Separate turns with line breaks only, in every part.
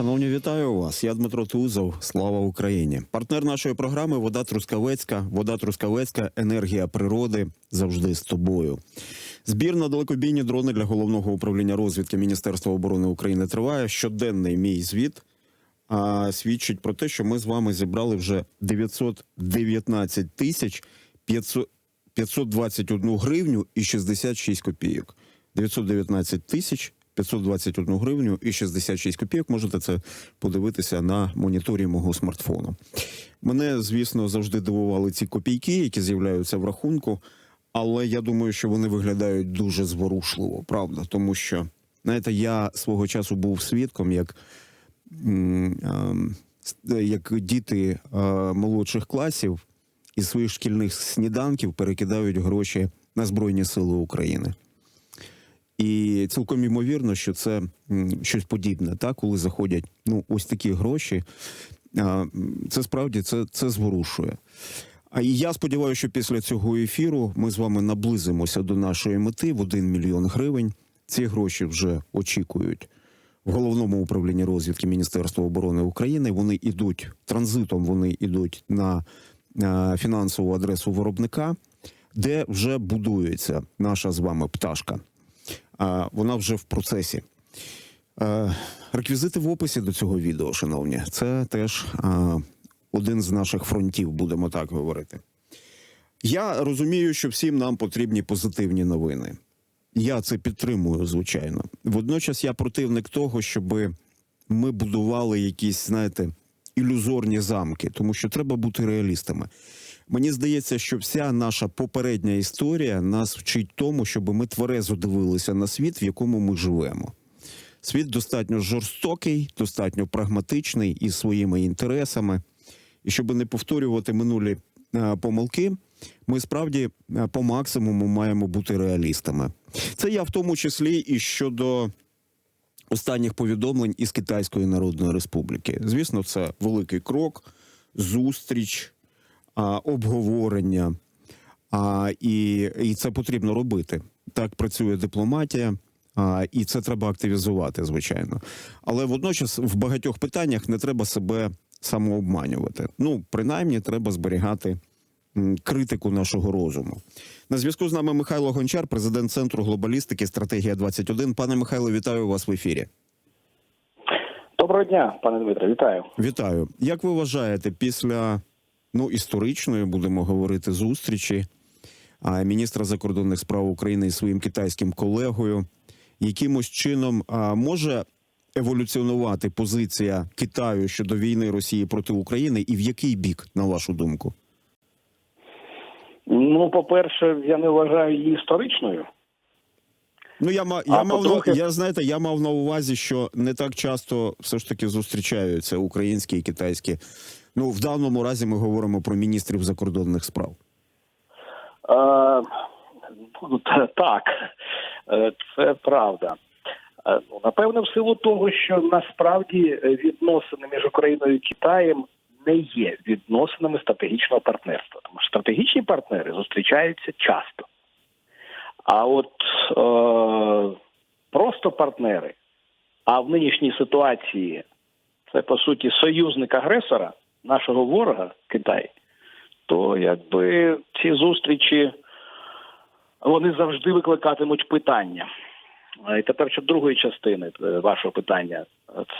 Шановні, вітаю вас. Я Дмитро Тузов. Слава Україні. Партнер нашої програми Вода Трускавецька. Вода Трускавецька, енергія природи завжди з тобою. Збір на далекобійні дрони для головного управління розвідки Міністерства оборони України триває. Щоденний мій звіт а, свідчить про те, що ми з вами зібрали вже 919 тисяч 500 521 гривню і 66 копійок. 919 тисяч 521 гривню і 66 копійок. Можете це подивитися на моніторі мого смартфону. Мене, звісно, завжди дивували ці копійки, які з'являються в рахунку, але я думаю, що вони виглядають дуже зворушливо, правда, тому що знаєте, я свого часу був свідком, як, ем, як діти е, молодших класів із своїх шкільних сніданків перекидають гроші на Збройні Сили України. І цілком ймовірно, що це щось подібне, так, коли заходять ну, ось такі гроші. Це справді це, це зворушує. А я сподіваюся, що після цього ефіру ми з вами наблизимося до нашої мети в 1 мільйон гривень. Ці гроші вже очікують в головному управлінні розвідки Міністерства оборони України. Вони йдуть транзитом, вони йдуть на е, фінансову адресу виробника, де вже будується наша з вами пташка. А вона вже в процесі. Е, Реквізити в описі до цього відео, шановні, це теж один з наших фронтів, будемо так говорити. Я розумію, що всім нам потрібні позитивні новини. Я це підтримую, звичайно. Водночас я противник того, щоб ми будували якісь, знаєте, ілюзорні замки, тому що треба бути реалістами. Мені здається, що вся наша попередня історія нас вчить тому, щоб ми тверезо дивилися на світ, в якому ми живемо. Світ достатньо жорстокий, достатньо прагматичний із своїми інтересами. І щоб не повторювати минулі е, помилки, ми справді е, по максимуму маємо бути реалістами. Це я в тому числі і щодо останніх повідомлень із Китайської Народної Республіки. Звісно, це великий крок, зустріч, обговорення. А, і, і це потрібно робити. Так працює дипломатія, а, і це треба активізувати, звичайно. Але водночас в багатьох питаннях не треба себе самообманювати. Ну, принаймні, треба зберігати критику нашого розуму. На зв'язку з нами Михайло Гончар, президент центру глобалістики Стратегія 21 Пане Михайло, вітаю вас в ефірі.
Доброго дня, пане Дмитро, вітаю.
Вітаю. Як ви вважаєте, після ну історичної будемо говорити зустрічі а, міністра закордонних справ України із своїм китайським колегою, якимось чином а, може еволюціонувати позиція Китаю щодо війни Росії проти України, і в який бік, на вашу думку?
Ну, по-перше, я не вважаю її історичною.
Ну я
А
я мав на я знаєте, я мав на увазі, що не так часто все ж таки зустрічаються українські і китайські. Ну в даному разі ми говоримо про міністрів закордонних справ.
Е, ну, так, е, це правда. Е, ну, Напевно, в силу того, що насправді відносини між Україною і Китаєм не є відносинами стратегічного партнерства. Тому що стратегічні партнери зустрічаються часто. А от е, просто партнери, а в нинішній ситуації це по суті союзник агресора, нашого ворога Китай, то якби ці зустрічі вони завжди викликатимуть питання. Е, І тепер щодо другої частини е, вашого питання,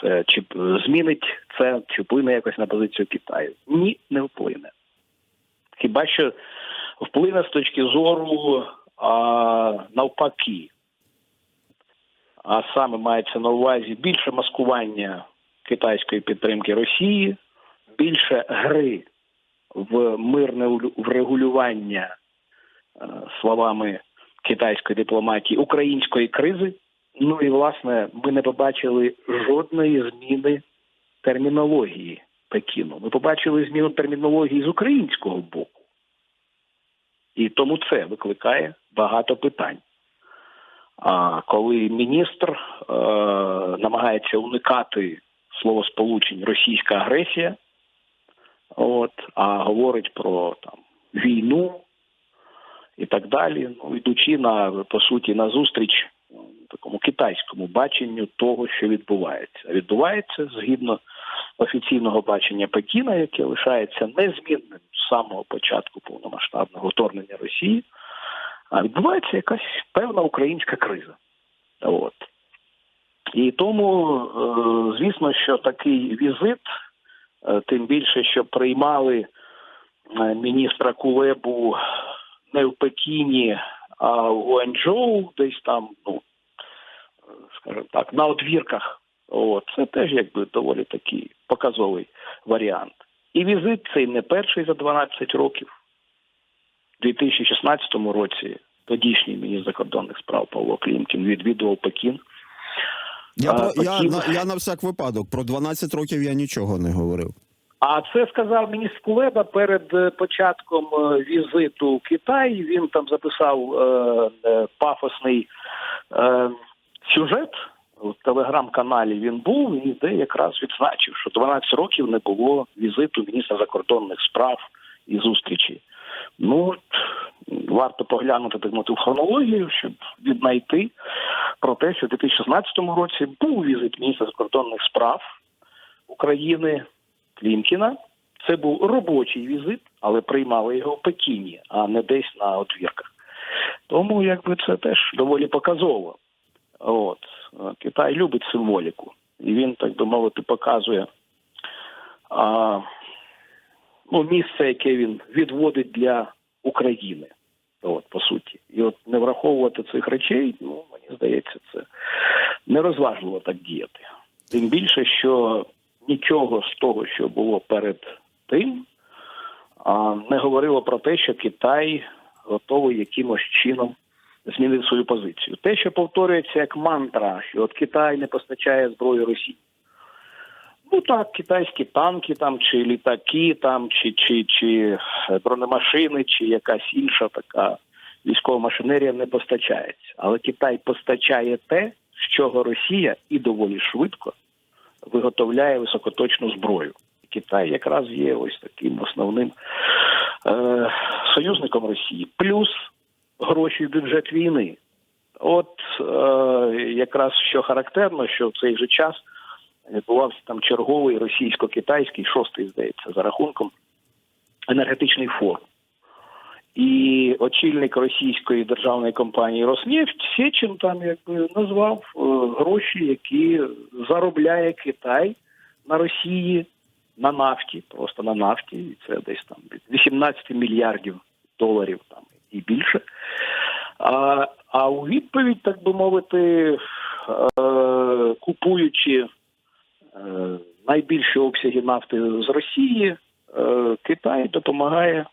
це чи змінить це, чи вплине якось на позицію Китаю? Ні, не вплине. Хіба що вплине з точки зору а, навпаки. А саме мається на увазі більше маскування китайської підтримки Росії, більше гри в мирне улю- врегулювання е, словами китайської дипломатії української кризи. Ну і власне ми не побачили жодної зміни термінології Пекіну. Ми побачили зміну термінології з українського боку. І тому це викликає багато питань. А коли міністр е, намагається уникати словосполучень російська агресія, от, а говорить про там війну і так далі, ну йдучи на по суті на зустріч такому китайському баченню того, що відбувається. Відбувається згідно офіційного бачення Пекіна, яке лишається незмінним з самого початку повномасштабного вторгнення Росії. А відбувається якась певна українська криза. От. І тому, е, звісно, що такий візит, тим більше, що приймали е, міністра Кулебу не в Пекіні, а в Гуанчжоу, десь там, ну, е, скажімо так, на одвірках. От, це теж якби доволі такий показовий варіант. І візит цей не перший за 12 років. У 2016 році тодішній міністр закордонних справ Павло Клімкін відвідував Пекін.
Я, про, я, на, я на всяк випадок про 12 років я нічого не говорив.
А це сказав міністр Кулеба перед е, початком е, візиту в Китай. Він там записав е, е, пафосний е, сюжет. В телеграм-каналі він був і де якраз відзначив, що 12 років не було візиту міністра закордонних справ і зустрічі. Ну варто поглянути так мовити, в хронологію, щоб віднайти про те, що в 2016 році був візит міністра закордонних справ України Клімкіна. Це був робочий візит, але приймали його в Пекіні, а не десь на отвірках. Тому якби це теж доволі показово. От Е, Китай любить символіку, і він, так би мовити, показує а, ну, місце, яке він відводить для України. От, по суті. І от не враховувати цих речей, ну мені здається, це нерозважливо так діяти. Тим більше, що нічого з того, що було перед тим, не говорило про те, що Китай готовий якимось чином змінити свою позицію. Те, що повторюється як мантра, що от Китай не постачає зброю Росії. Ну так, китайські танки там, чи літаки, там, чи, чи, чи бронемашини, чи якась інша така військова машинерія не постачається. Але Китай постачає те, з чого Росія і доволі швидко виготовляє високоточну зброю. Китай якраз є ось таким основним е, союзником Росії, плюс гроші в бюджет війни. От е, якраз що характерно, що в цей же час відбувався там черговий російсько-китайський, шостий, здається, за рахунком, енергетичний форум. І очільник російської державної компанії Роснефть Сечин там якби назвав е, гроші, які заробляє Китай на Росії на нафті, просто на нафті, і це десь там від 18 мільярдів доларів там і більше. А, а у відповідь, так би мовити, е, купуючи найбільші обсяги нафти з Росії, е, Китай допомагає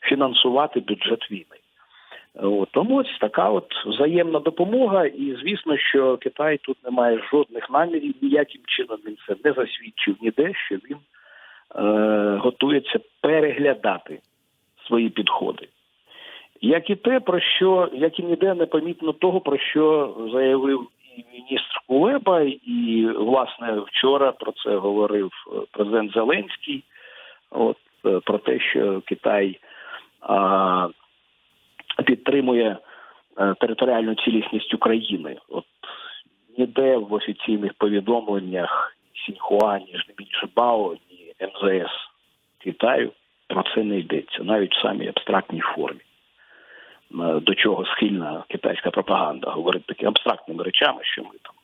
фінансувати бюджет війни. От, тому ось така от взаємна допомога, і звісно, що Китай тут не має жодних намірів, ніяким чином він це не засвідчив ніде, що він е, готується переглядати свої підходи. Як і те, про що, як і ніде не помітно того, про що заявив міністр Кулеба, і власне вчора про це говорив е, президент Зеленський. От е, про те, що Китай а, підтримує е, територіальну цілісність України. От ніде в офіційних повідомленнях Сіньхуа, ні Жнебінчебао, ні МЗС Китаю про це не йдеться, навіть в самій абстрактній формі. Е, До чого схильна китайська пропаганда говорить такими абстрактними речами, що ми там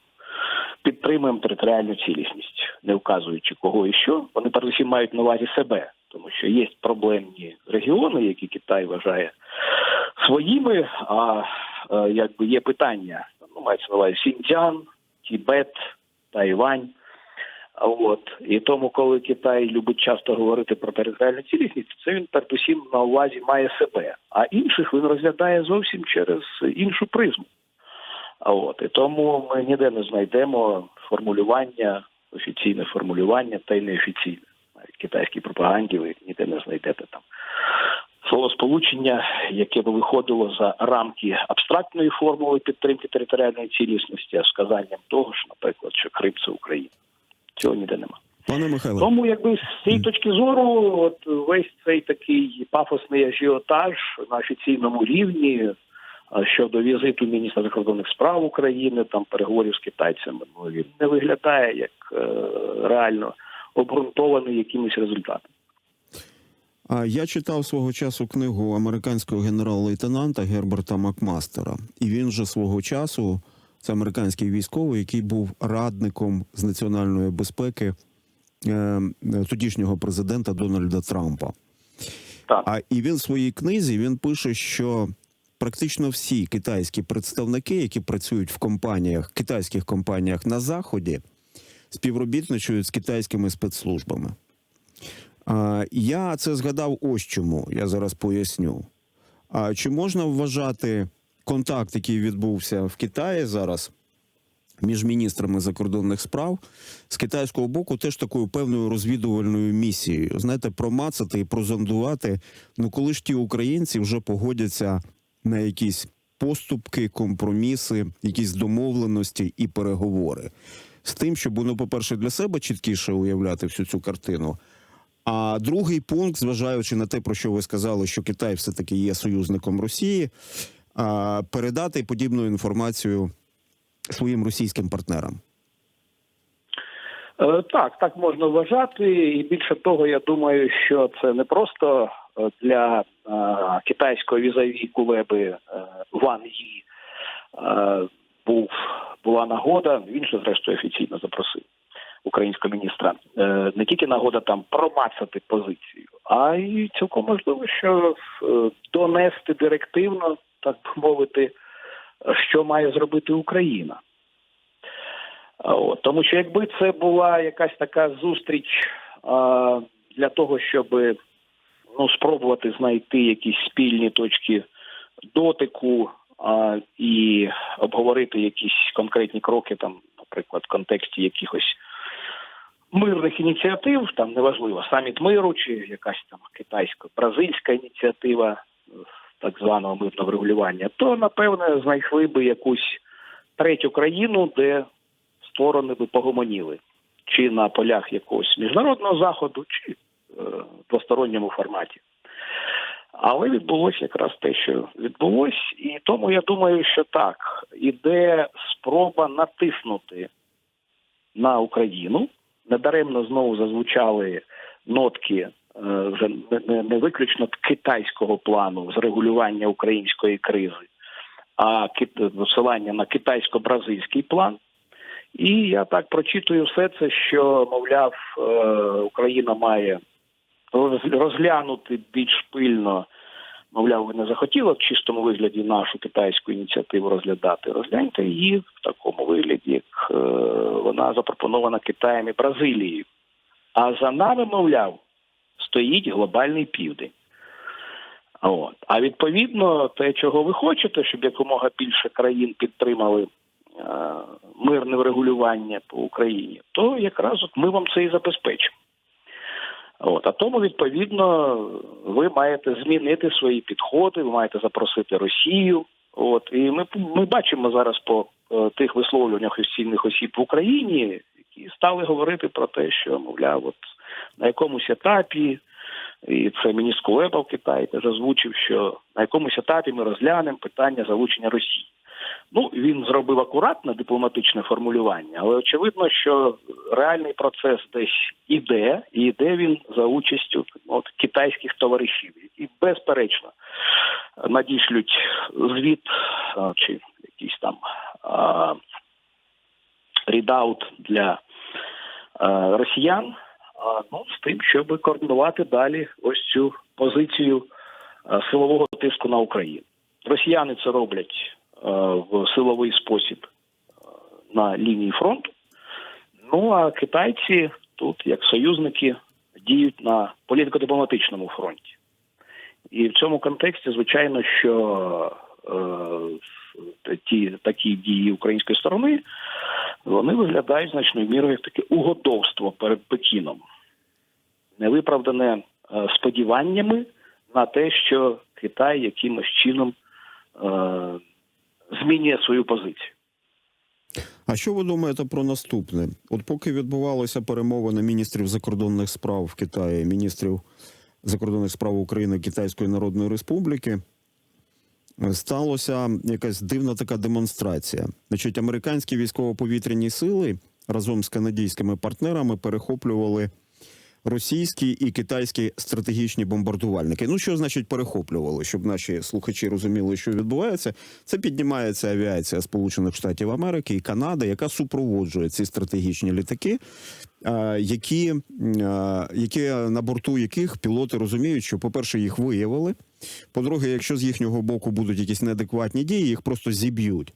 підтримуємо територіальну цілісність, не вказуючи кого і що. Вони передусім мають на увазі себе, тому що є проблемні регіони, які Китай вважає своїми, а е, якби є питання, ну мається на увазі Сіньцзян, Тібет, Тайвань. От і тому, коли Китай любить часто говорити про територіальну цілісність, це він передусім на увазі має себе, а інших він розглядає зовсім через іншу призму. А от і тому ми ніде не знайдемо формулювання, офіційне формулювання та й неофіційне. Навіть китайській пропаганді ви ніде не знайдете там словосполучення, яке б виходило за рамки абстрактної формули підтримки територіальної цілісності, а сказанням того ж, наприклад, що Крим це Україна. Цього ніде нема.
Пане Михайло,
Тому, якби з цієї точки зору, от весь цей такий пафосний ажіотаж на офіційному рівні, щодо візиту міністра закордонних справ України, там переговорів з китайцями, ну він не виглядає як е, реально обґрунтований якимось результатом.
А я читав свого часу книгу американського генерал-лейтенанта Герберта Макмастера, і він же свого часу це американський військовий, який був радником з національної безпеки е, тодішнього президента Дональда Трампа.
Так.
А і він в своїй книзі він пише, що практично всі китайські представники, які працюють в компаніях, китайських компаніях на заході, співробітничають з китайськими спецслужбами. А, я це згадав ось чому. Я зараз поясню. А чи можна вважати контакт, який відбувся в Китаї зараз між міністрами закордонних справ з китайського боку, теж такою певною розвідувальною місією? Знаєте, промацати і прозондувати. Ну, коли ж ті українці вже погодяться на якісь поступки, компроміси, якісь домовленості і переговори з тим, щоб ну, по-перше, для себе чіткіше уявляти всю цю картину. А другий пункт, зважаючи на те, про що ви сказали, що Китай все таки є союзником Росії, передати подібну інформацію своїм російським партнерам.
Е, Так, так можна вважати, і більше того, я думаю, що це не просто е, для е, китайського візаві Кулеби Ван Ї був була нагода. Він же зрештою офіційно запросив українського міністра. Не тільки нагода там промацати позицію, а й цілком можливо, що донести директивно, так мовити, що має зробити Україна. От, тому що якби це була якась така зустріч а, для того, щоб ну, спробувати знайти якісь спільні точки дотику а, і обговорити якісь конкретні кроки, там, наприклад, в контексті якихось мирних ініціатив, там неважливо, саміт миру чи якась там китайсько-бразильська ініціатива так званого мирного врегулювання, то напевне знайшли би якусь третю країну, де сторони би погомоніли чи на полях якогось міжнародного заходу, чи е, двосторонньому форматі. Але відбулося якраз те, що відбулось, і тому я думаю, що так, іде спроба натиснути на Україну. Недаремно знову зазвучали нотки вже не, не, виключно китайського плану з регулювання української кризи, а посилання на китайсько-бразильський план. І я так прочитую все це, що мовляв, е, Україна має розглянути більш пильно. Мовляв, ви не захотіли в чистому вигляді нашу китайську ініціативу розглядати. Розгляньте її в такому вигляді, як е, вона запропонована Китаєм і Бразилією. А за нами, мовляв, стоїть глобальний південь. От. А відповідно, те, чого ви хочете, щоб якомога більше країн підтримали е, мирне врегулювання по Україні, то якраз от ми вам це і забезпечимо. От, а тому, відповідно, ви маєте змінити свої підходи, ви маєте запросити Росію. От, і ми, ми бачимо зараз по е, тих висловлюваннях офіційних осіб в Україні, які стали говорити про те, що, мовляв, от на якомусь етапі, і це міністр Кулеба в Китаї теж озвучив, що на якомусь етапі ми розглянемо питання залучення Росії. Ну, він зробив акуратне дипломатичне формулювання, але очевидно, що реальний процес десь іде, і йде він за участю от, китайських товаришів, які безперечно надішлють звіт чи якийсь там рідаут для а, росіян, ну, з тим, щоб координувати далі ось цю позицію силового тиску на Україну. Росіяни це роблять е, в силовий спосіб е, на лінії фронту. Ну а китайці тут, як союзники, діють на політико-дипломатичному фронті. І в цьому контексті, звичайно, що е, ті такі дії української сторони вони виглядають значною мірою як таке угодовство перед Пекіном, невиправдане е, сподіваннями на те, що Китай якимось чином е, змінює свою позицію.
А що ви думаєте про наступне? От поки відбувалися перемовини міністрів закордонних справ в Китаї, міністрів закордонних справ України Китайської Народної Республіки, сталося якась дивна така демонстрація. Значить, американські військово-повітряні сили разом з канадійськими партнерами перехоплювали російські і китайські стратегічні бомбардувальники. Ну що значить перехоплювали, щоб наші слухачі розуміли, що відбувається. Це піднімається авіація Сполучених Штатів Америки і Канади, яка супроводжує ці стратегічні літаки. Які, які на борту яких пілоти розуміють, що, по-перше, їх виявили. По-друге, якщо з їхнього боку будуть якісь неадекватні дії, їх просто зіб'ють.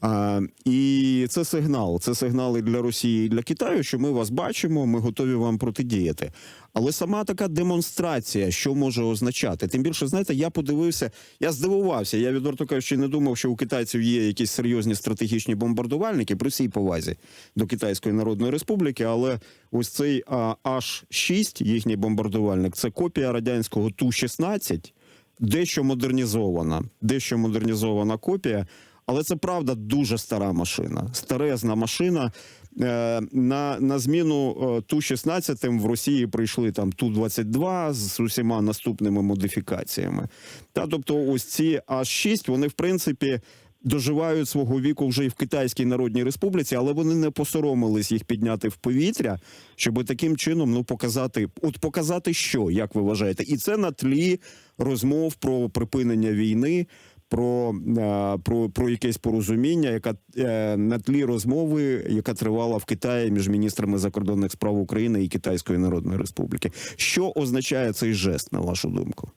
А, і це сигнал. Це сигнал і для Росії, і для Китаю, що ми вас бачимо, ми готові вам протидіяти. Але сама така демонстрація, що може означати? Тим більше, знаєте, я подивився, я здивувався. Я відверто кажучи, не думав, що у китайців є якісь серйозні стратегічні бомбардувальники при всій повазі до Китайської Народної Республіки. Але ось цей а, H6, їхній бомбардувальник, це копія радянського Ту-16, дещо модернізована, дещо модернізована копія. Але це правда дуже стара машина, старезна машина. Е, на, на зміну е, Ту-16 в Росії прийшли там Ту-22 з усіма наступними модифікаціями. Та тобто, ось ці А6, вони в принципі. Доживають свого віку вже і в Китайській Народній Республіці, але вони не посоромились їх підняти в повітря, щоб таким чином ну показати, от показати, що як ви вважаєте, і це на тлі розмов про припинення війни, про, е, про, про якесь порозуміння, яка е, на тлі розмови, яка тривала в Китаї між міністрами закордонних справ України і Китайської Народної Республіки. Що означає цей жест, на вашу думку?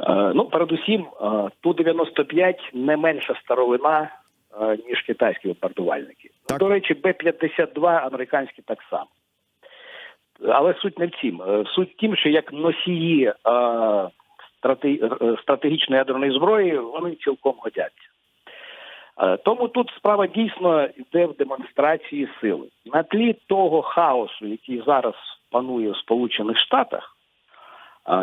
Е, Ну, передусім, е, Ту-95 не менша старовина, е, ніж китайські бомбардувальники.
Так.
До речі, Б-52 американські так само. Але суть не в цім. Суть в тім, що як носії страте- стратегічної ядерної зброї, вони цілком годяться. Тому тут справа дійсно йде в демонстрації сили. На тлі того хаосу, який зараз панує в Сполучених Штатах,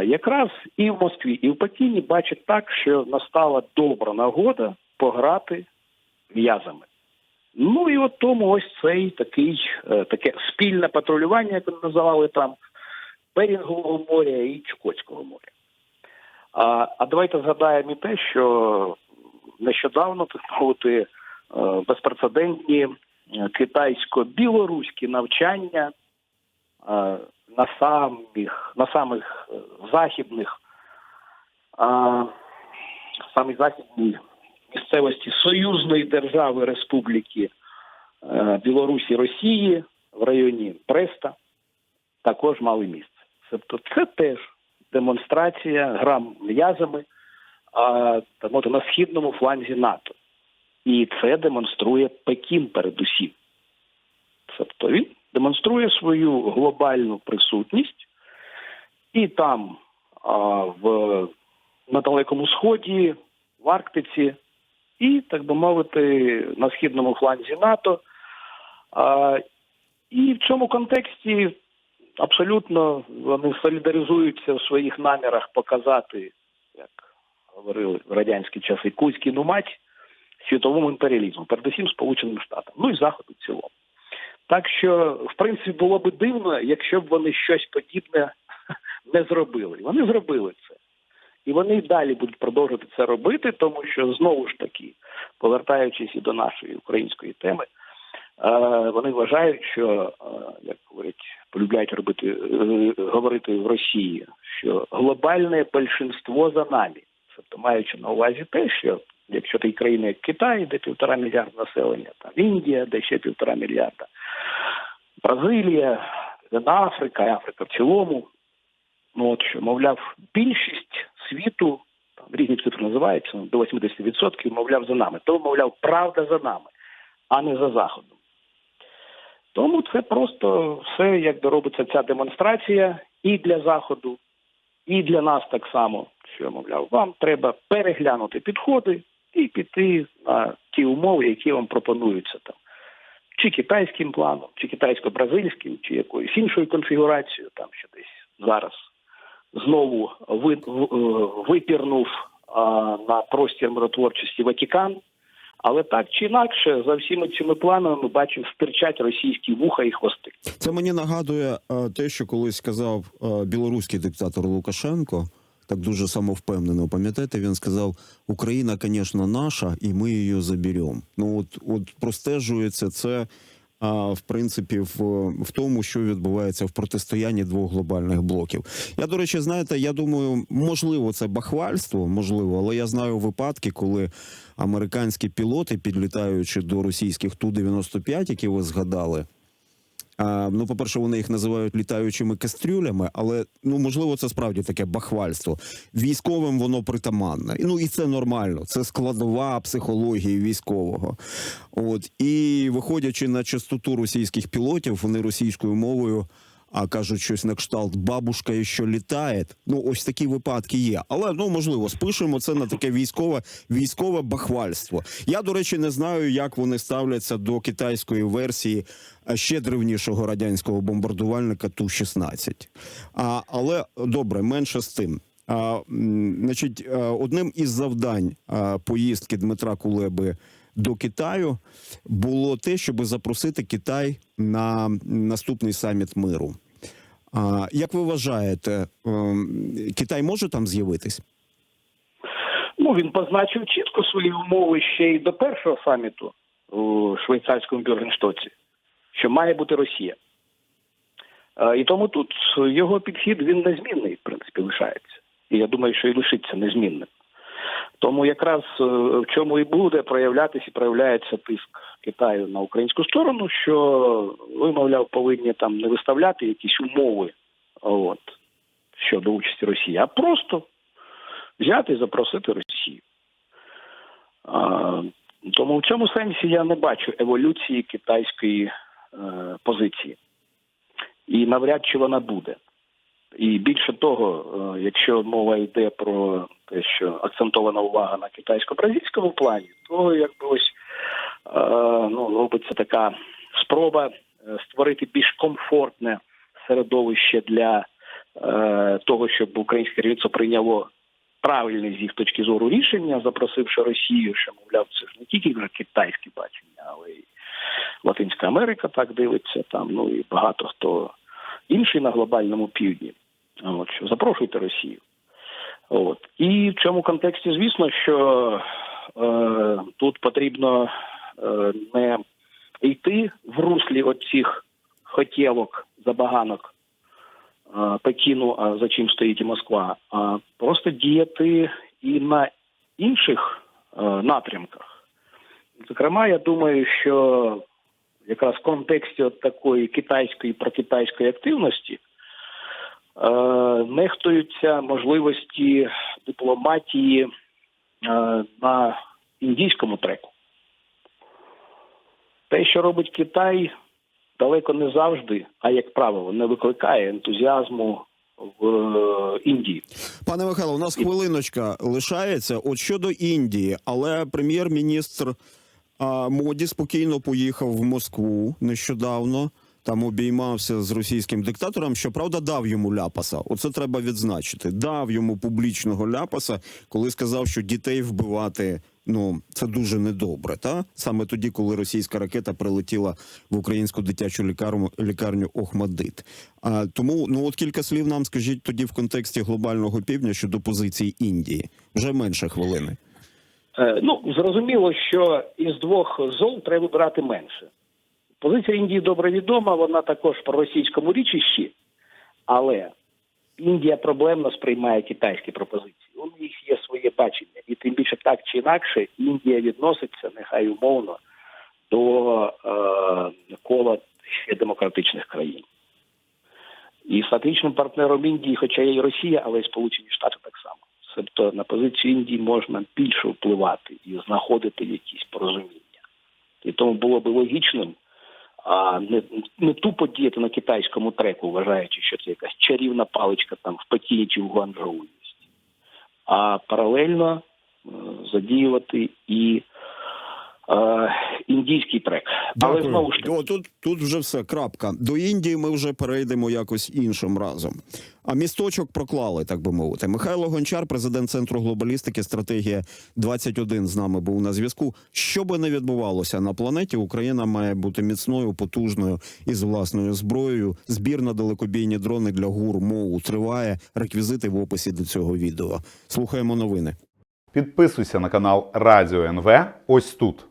якраз і в Москві, і в Пекіні бачать так, що настала добра нагода пограти в'язами. Ну і от тому ось цей такий е, таке спільне патрулювання, як називали там, Берінгового моря і Чукотського моря. А, а давайте згадаємо і те, що нещодавно мовити е, безпрецедентні е, китайсько-білоруські навчання на самих на самих е, західних а, самій західній місцевості союзної держави Республіки е, Білорусі Росії в районі Бреста також мали місце. Тобто це теж демонстрація грам м'язами а, мовити, на східному фланзі НАТО. І це демонструє Пекін передусім. Тобто він демонструє свою глобальну присутність і там, в, на Далекому Сході, в Арктиці, і, так би мовити, на східному фланзі НАТО. І в цьому контексті абсолютно вони солідаризуються в своїх намірах показати, як говорили в радянські часи, кузькіну мать світовому імперіалізму, передусім Сполученим Штатам, ну і Заходу в цілому. Так що, в принципі, було би дивно, якщо б вони щось подібне не зробили. Вони зробили це. І вони й далі будуть продовжувати це робити, тому що знову ж таки, повертаючись і до нашої української теми, е, вони вважають, що е, як говорять, полюбляють робити е, говорити в Росії, що глобальне більшинство за нами, тобто маючи на увазі те, що якщо ти країни як Китай, де півтора мільярда населення, там Індія, де ще півтора мільярда, Бразилія, Південна Африка, Африка в цілому. Ну от що, мовляв, більшість світу, там різні цифри називаються, ну, до 80%, мовляв, за нами. То, мовляв, правда за нами, а не за Заходом. Тому це просто все, як робиться ця демонстрація і для Заходу, і для нас так само, що, мовляв, вам треба переглянути підходи і піти на ті умови, які вам пропонуються там чи китайським планом, чи китайсько-бразильським, чи якоюсь іншою конфігурацією, там що десь зараз знову е, випірнув на простір миротворчості Ватикан. Але так чи інакше, за всіми цими планами ми бачимо стирчать російські вуха і хвости.
Це мені нагадує е, те, що колись сказав е, білоруський диктатор Лукашенко. Так дуже самовпевнено. Пам'ятаєте, він сказав: Україна, звісно, наша, і ми її заберемо. Ну от, от простежується це. А в принципі, в, в тому, що відбувається в протистоянні двох глобальних блоків. Я до речі, знаєте, я думаю, можливо, це бахвальство, можливо, але я знаю випадки, коли американські пілоти, підлітаючи до російських ту 95 які ви згадали. А, ну, по-перше, вони їх називають літаючими кастрюлями, але ну можливо, це справді таке бахвальство. Військовим воно притаманне. Ну і це нормально. Це складова психології військового. От і виходячи на частоту російських пілотів, вони російською мовою. А кажуть щось на кшталт бабушка що літає. Ну ось такі випадки є. Але ну можливо, спишемо це на таке військове військове бахвальство. Я до речі не знаю, як вони ставляться до китайської версії ще древнішого радянського бомбардувальника Ту 16 А але добре, менше з тим. А, значить, одним із завдань а, поїздки Дмитра Кулеби до Китаю було те, щоб запросити Китай на наступний саміт миру. А, як ви вважаєте, ем, Китай може там з'явитись?
Ну він позначив чітко свої умови ще й до першого саміту у швейцарському Бюргенштоці, що має бути Росія. Е, І тому тут його підхід він незмінний, в принципі, лишається. І я думаю, що і лишиться незмінним. Тому якраз е, в чому і буде проявлятися і проявляється тиск Китаю на українську сторону, що ви, мовляв, повинні там не виставляти якісь умови от, щодо участі Росії, а просто взяти і запросити Росію. А, тому в цьому сенсі я не бачу еволюції китайської е, позиції. І навряд чи вона буде. І більше того, е, якщо мова йде про те, що акцентована увага на китайсько-бразильському плані, то якби ось е, ну, робиться така спроба е, створити більш комфортне середовище для того, щоб українське керівництво прийняло правильне з їх точки зору рішення, запросивши Росію, що мовляв, це ж не тільки вже китайське бачення, але й Латинська Америка так дивиться, там ну і багато хто інший на глобальному півдні. От що запрошуйте Росію. От і в цьому контексті, звісно, що е, тут потрібно е, не йти в руслі оцих хотілок, забаганок е, Пекіну, а за чим стоїть і Москва, а просто діяти і на інших е, напрямках. Зокрема, я думаю, що якраз в контексті от такої китайської прокитайської активності е, нехтуються можливості дипломатії е, на індійському треку. Те, що робить Китай, далеко не завжди, а як правило, не викликає ентузіазму в е, Індії.
Пане Михайло, у нас хвилиночка лишається. От щодо Індії, але прем'єр-міністр а, Моді спокійно поїхав в Москву нещодавно. Там обіймався з російським диктатором. Щоправда, дав йому ляпаса. Оце треба відзначити. Дав йому публічного ляпаса, коли сказав, що дітей вбивати ну це дуже недобре. Та саме тоді, коли російська ракета прилетіла в українську дитячу лікарню лікарню Охмадит. А тому ну от кілька слів нам скажіть тоді в контексті глобального півдня щодо позиції Індії. Вже менше хвилини.
Е, Ну, зрозуміло, що із двох зол треба брати менше. Позиція Індії добре відома, вона також по російському річищі, але Індія проблемно сприймає китайські пропозиції. У них є своє бачення, і тим більше так чи інакше Індія відноситься, нехай умовно, до е, кола ще демократичних країн. І стратегічним партнером Індії, хоча є і Росія, але й Сполучені Штати так само. Тобто на позицію Індії можна більше впливати і знаходити якісь порозуміння. І тому було би логічним а не, не тупо діяти на китайському треку, вважаючи, що це якась чарівна паличка там в Пекіні чи в Гуанчжоу є, а паралельно е, задіювати і індійський трек. Але
Дякую.
знову ж таки,
О, тут, тут вже все, крапка. До Індії ми вже перейдемо якось іншим разом. А місточок проклали, так би мовити. Михайло Гончар, президент Центру глобалістики, стратегія 21 з нами був на зв'язку. Що би не відбувалося на планеті, Україна має бути міцною, потужною і з власною зброєю. Збір на далекобійні дрони для ГУР МОУ триває. Реквізити в описі до цього відео. Слухаємо новини.
Підписуйся на канал Радіо НВ ось тут.